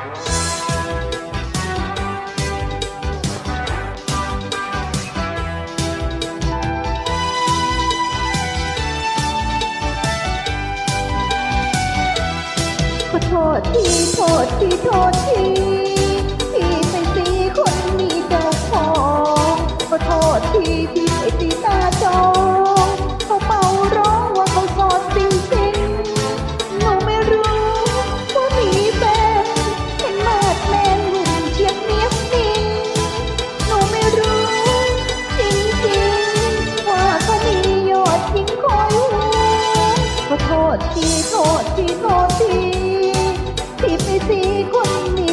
ขอโทษทีโทษทีโทษที ษทีโทษทีโทษทีที่ไปสีคนนี้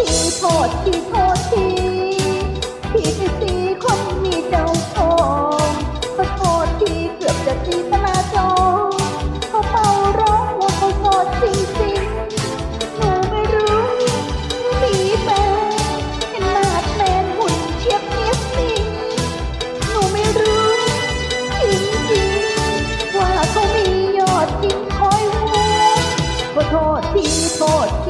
ทษทีโทษทีโทษทีที่ไปสีคนมีเจ้าของขอโทษทีเกือบจะตีตลาจองเขาเป่าร้องว่าเขาโสดจริงๆหนูไม่รู้มีแฟนเห็นมาดแมนหุ่นเชียบเนียบนิ่งหนูไม่รู้จริงๆว่าเขามียอดยิงคอยหัวขอโทษทีโทษที